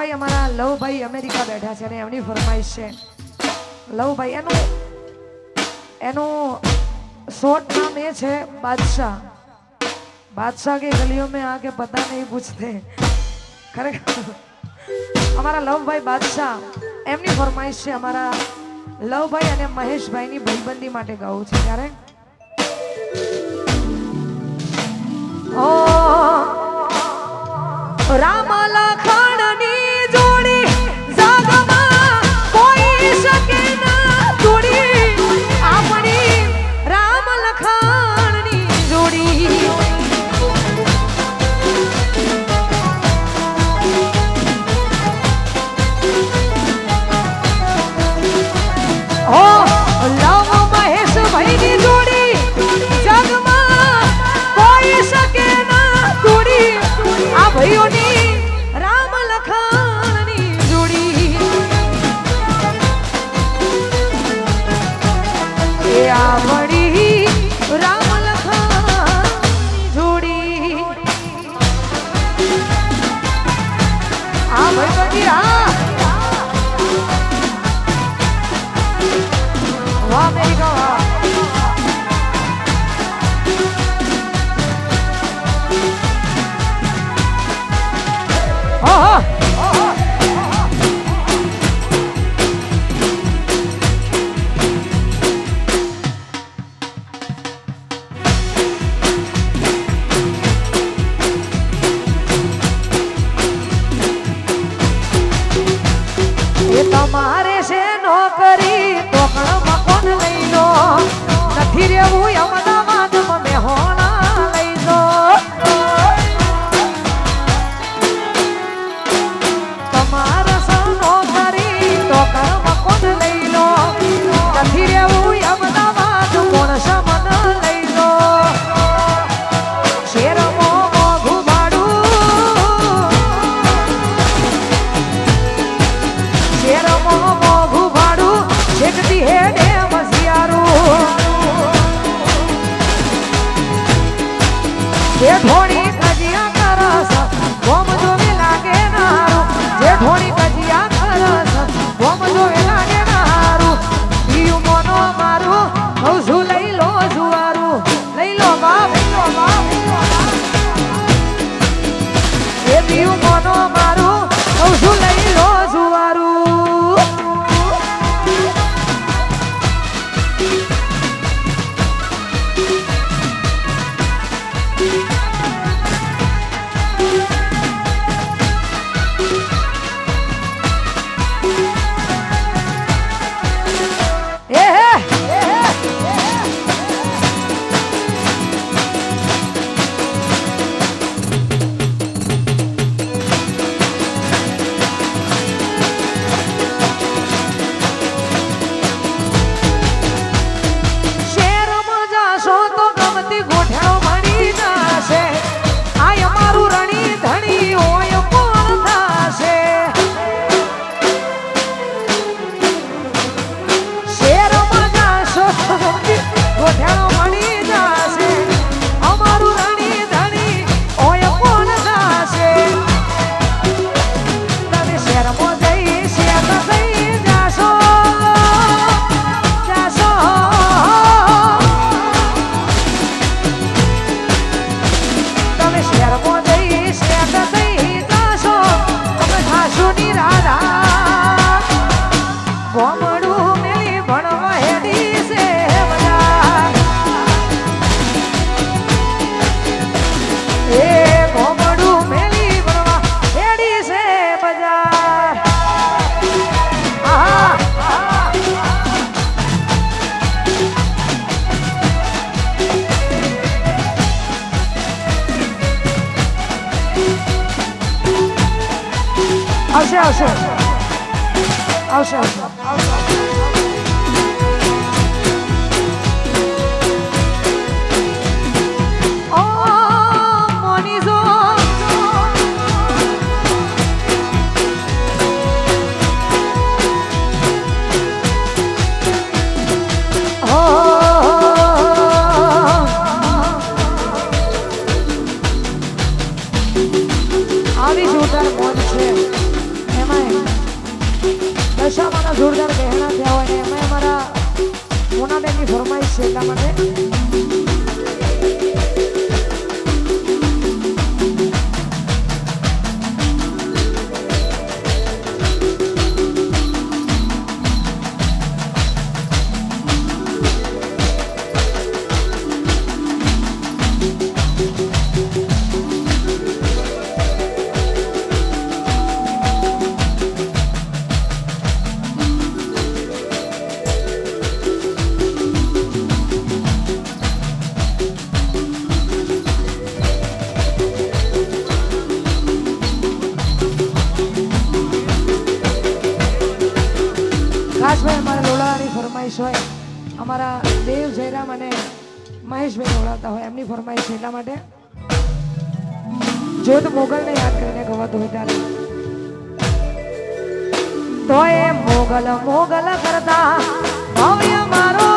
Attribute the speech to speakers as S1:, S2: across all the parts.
S1: ભાઈ અમારા લવભાઈ અમેરિકા બેઠા છે અને એમની ફરમાઈશ છે. લવભાઈ એનું એનું શોર્ટ નામ એ છે બાદશાહ. બાદશાહ કે ગલીઓ મેં આકે પતા નહીં પૂછતે. ખરેખર. અમારા લવભાઈ બાદશાહ, એમની ફરમાઈશ છે અમારા લવભાઈ અને મહેશભાઈની ભાઈબંધી માટે ગાવું છે. ત્યારે আউসা আউসা আমি জোটার মঞ্চে જોરદાર કહેણા થયા હોય ને એમાં અમારા મોનાબેનની ફરમાઈશ છે એટલા માટે. અમારા દેવ જયરામ અને મહેશભાઈ ગવડાવતા હોય, એમની ફરમાઈશ છે એટલા માટે. જો જોત મોગલને યાદ કરીને ગવાતું હોય ત્યારે. તો એ મોગલ મોગલ કરતા ભવ્ય મારો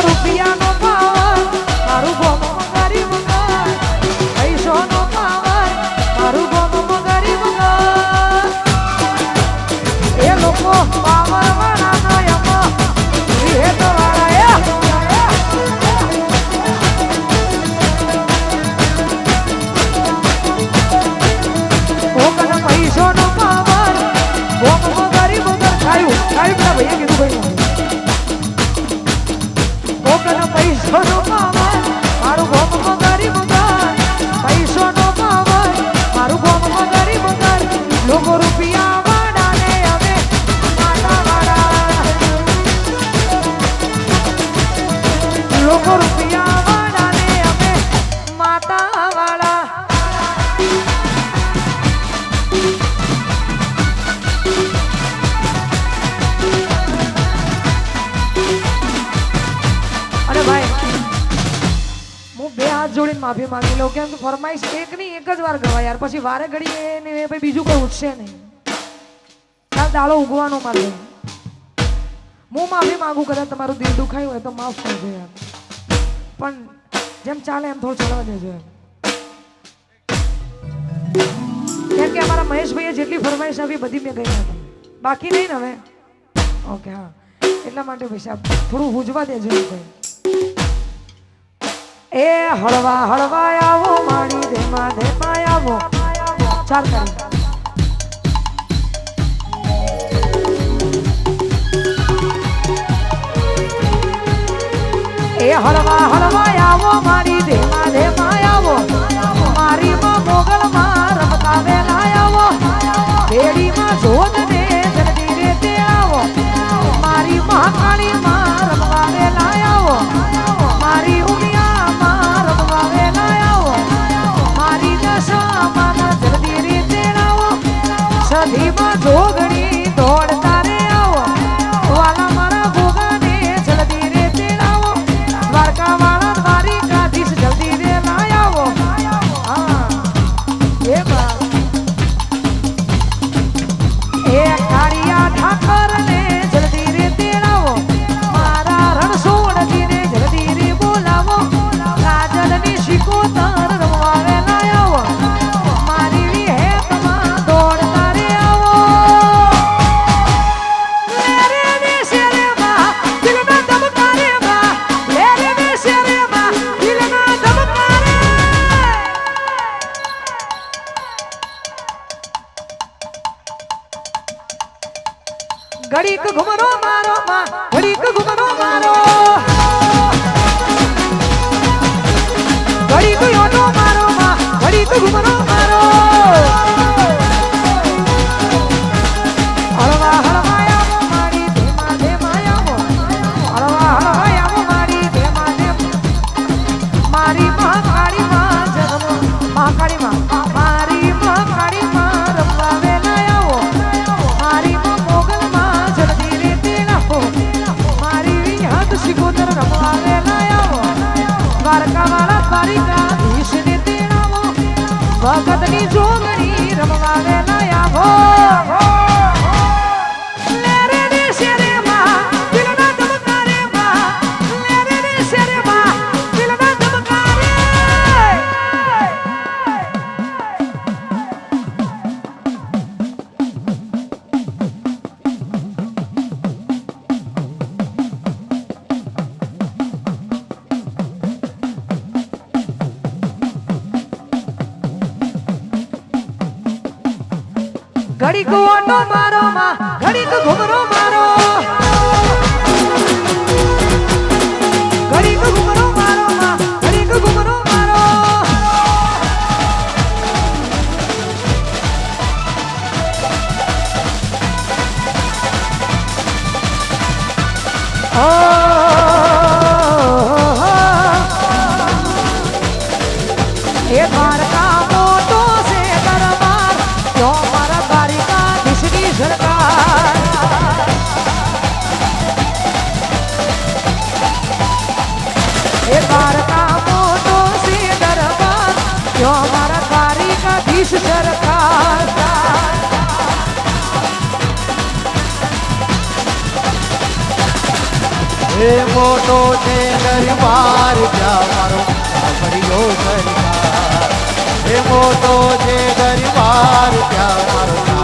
S1: રૂપિયાનો પછી વારે ઘડી એને ભાઈ બીજું કોઈ ઉઠશે નહીં. કાલ દાડો ઉગવાનો મારે. હું માફી માંગુ કદાચ તમારું દિલ દુખાયું હોય તો માફ કરજો યાર. પણ જેમ ચાલે એમ થોડું ચડવા દેજો કેમ કે અમારા મહેશભાઈએ જેટલી ફરમાઈશ આવી બધી મેં ગઈ હતી. બાકી નહીં ને હવે? ઓકે, હા. એટલા માટે પૈસા થોડું હુજવા દેજો એ હળવા હળવા આવો માણી દેમાં દેમાં આવો. ચાલ કરી એ હળવા હળવા આવો મારી ધેમા ધેમા આવો મારી માં મોગલ માં રમતા વેલા આવો બેડી માં જોત ને જલ્દી રે તે આવો મારી મહાકાળી માં ઘડીક ઘુમરો મારો માં ઘડીક ઘુમરો મારો. ઘડીક યોનો મારો માં ઘડીક ઘુમરો મારો. ભગતની જોગણી રમવા વેલા આવો દરબાર
S2: ત્યાં મારો ફર્યો સરકાર એ મોટો છે દરબાર ત્યાં મારો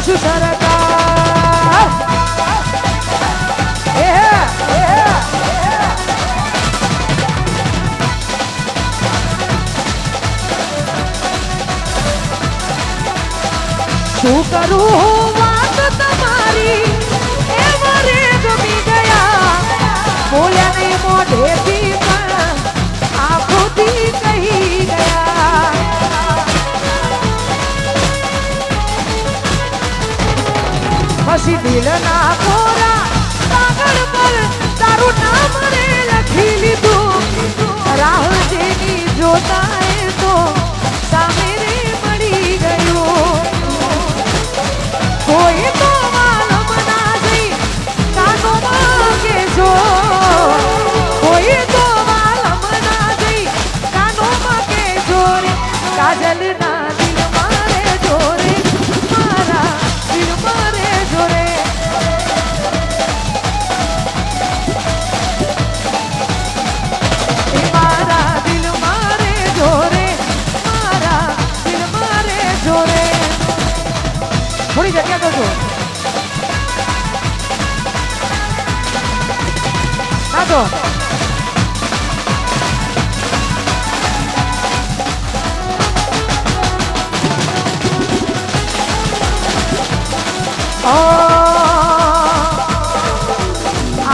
S1: દ્વારિકાધીશ સરકાર એ હે. શું કરું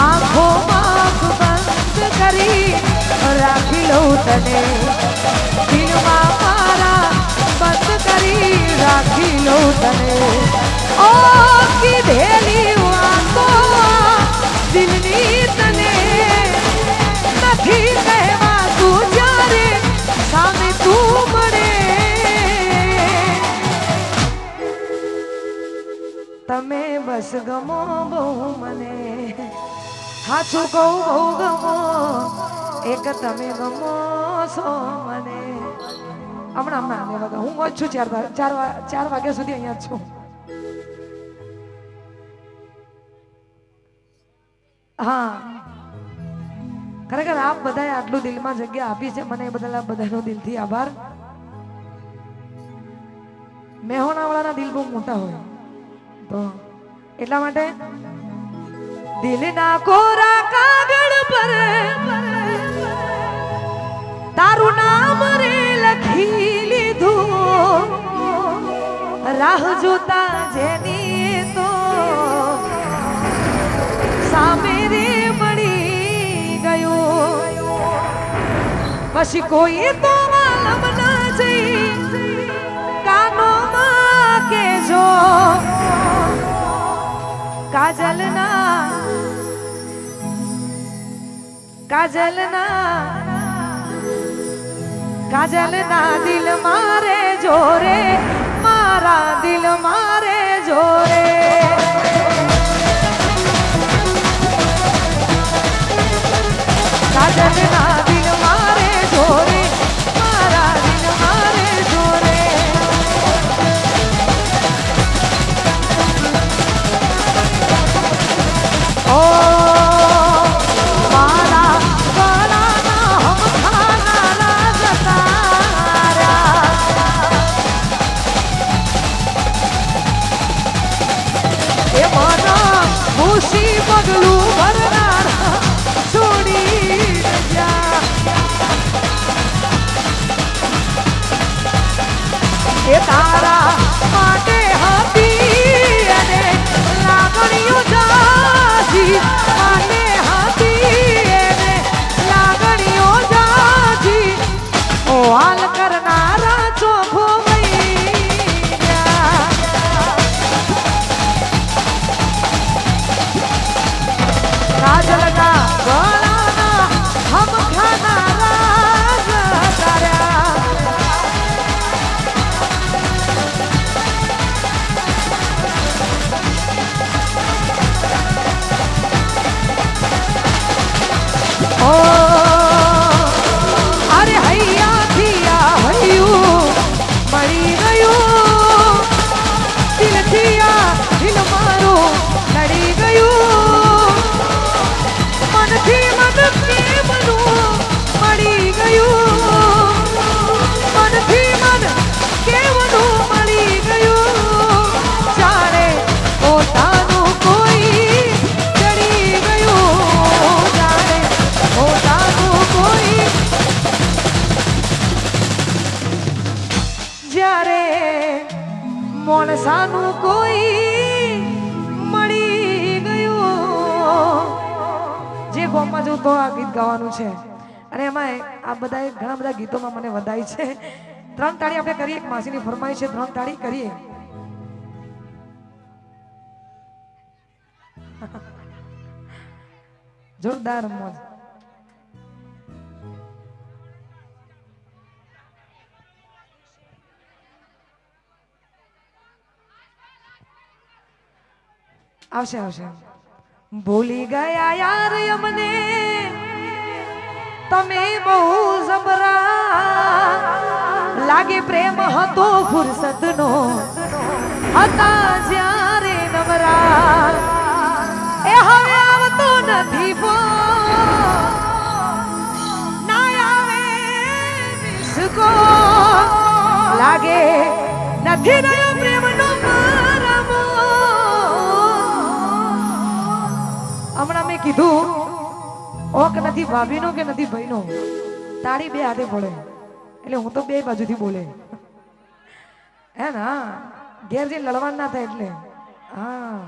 S1: આંખોમાં આંખ બંધ કરી રાખી લઉં તને. દિલમાં મારા બંધ કરી રાખી લઉં તને. ઓ હાચું કહું, બહુ ગમો. એક તમે ગમો છો મને. હમણાં હમણાં વગર હું જ છું ચાર ચાર ચાર વાગ્યા સુધી અહીંયા છું. હા. ખરેખર આપ બધાએ આટલું દિલમાં જગ્યા આપી છે. મને એ બદલ બધાનો દિલથી આભાર. મેહોણાવાળાના દિલ બહુ મોટા હોય. તો એટલા માટે દિલના કોરા કાગળ પર. તારું નામ રે લખી લીધું. રાહ જોતા જેની તો સામે રે મળી ગયો. પછી કોઈ તો માલમ ના જઈ કાનોમાં કેજો. કાજલના કાજલના કાજલના દિલ મારે જોરે મારા દિલ મારે જોરે કાજલના ગાવાનું છે. અને એમાં આ બધાએ ઘણા બધા ગીતોમાં મને વધાય છે. ત્રણ તાળી આપણે કરીએ માસીની ફરમાઈ છે, ત્રણ તાળી કરીએ. જોરદાર મોજ. આવશે આવશે. ભૂલી ગયા યાર અમને. તમે બહુ જબરા. લાગે પ્રેમ હતો ફુરસતનો. હતા જ્યારે નવરા. એ હવે આવતો નથી ના લાગે નથી નથી, ભાભીનો કે નથી, ભાઈનો? તાળી બે હાથે પડે. એટલે હું તો બે બાજુથી બોલે. હે ને, હા. ઘેર જઈને લડવાનું ના થાય એટલે. હા.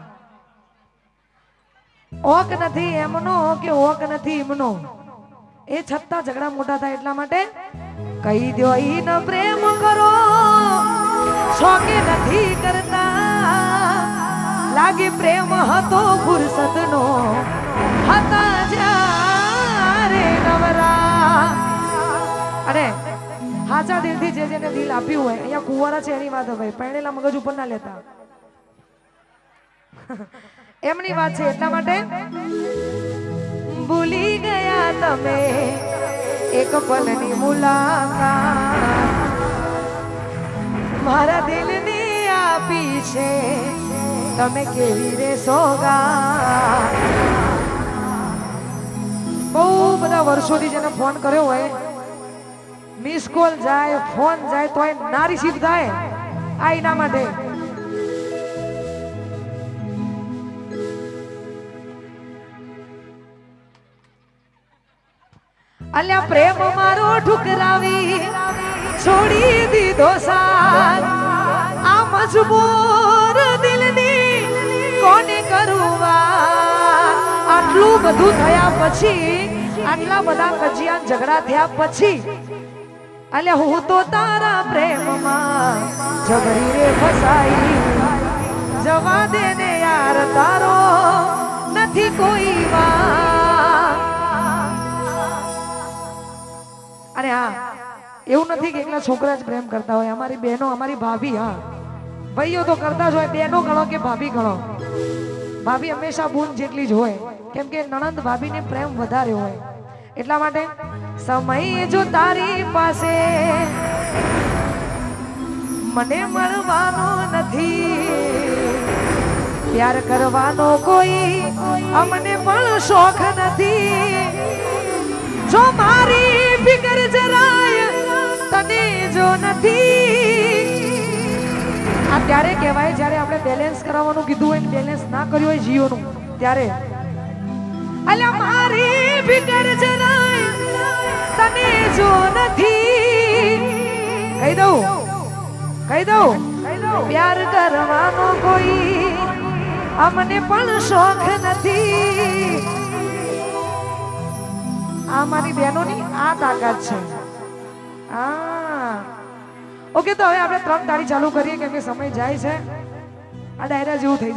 S1: ઓક નથી એમનો કે ઓક નથી એમનો? એ છતાં ઝઘડા મોટા થાય એટલા માટે કહી દો ન પ્રેમ કરો. શોકે નથી કરતા. લાગે પ્રેમ હતો ફુરસતનો. હતા જ્યારે નવરા અને હાચા દિલથી જે જેને દિલ આપ્યું હોય, અહીંયા કુંવરા છે એની વાત હવે. પરણેલા મગજ ઉપર ના લેતા. એમની વાત છે એટલા માટે, ભૂલી ગયા તમે એક પલની મુલાકાત. મારા દિલની આપી છે, તમે કેવી રે સોગા. બહુ બધા વર્ષોથી જેને ફોન કર્યો હોય મિસ કોલ જાય ફોન જાય, તોય ના રિસીવ થાય, આ એના માટે. અલ્યા પ્રેમ મારો ઠુકરાવી, છોડી દીધો સાર આ મજબૂર દિલની આટલું બધું થયા પછી આટલા બધા કજિયા ઝઘડા થયા પછી અલ્યા હું તો તારા પ્રેમમાં જબરી રે ફસાઈ. જવા દે ને યાર તારો નથી કોઈ અરે હા, એવું નથી કે એકલા છોકરા જ પ્રેમ કરતા હોય. અમારી બહેનો, અમારી ભાભી, હા. ભાઈઓ તો કરતા જ હોય, બહેનો ગણો કે ભાભી ગણો. ભાભી હંમેશા બૂન જેટલી જ હોય. કેમ કે નણંદ ભાભીને પ્રેમ વધારે હોય. એટલા માટે સમય જો તારી પાસે, મને મળવાનો નથી. પ્યાર કરવાનો કોઈ અમને પણ શોખ નથી. જો મારી ફિકર જરાય તને જો નથી. આ ત્યારે કહેવાય, જ્યારે આપણે બેલેન્સ કરાવવાનું કીધું હોય બેલેન્સ ના કર્યું હોય જીઓનું ત્યારે અલ્યા, મારી ફિકર જરાય તને જો નથી. કહી દઉં કહી દઉં, પ્યાર કરવાનો કોઈ અમને પણ શોખ નથી. આ મારી બહેનોની આ તાકાત છે. આ ઓકે, તો હવે આપણે ત્રણ તાળી ચાલુ કરીએ કેમ કે સમય જાય છે. આ ડાયરા જેવું થઈ જશે.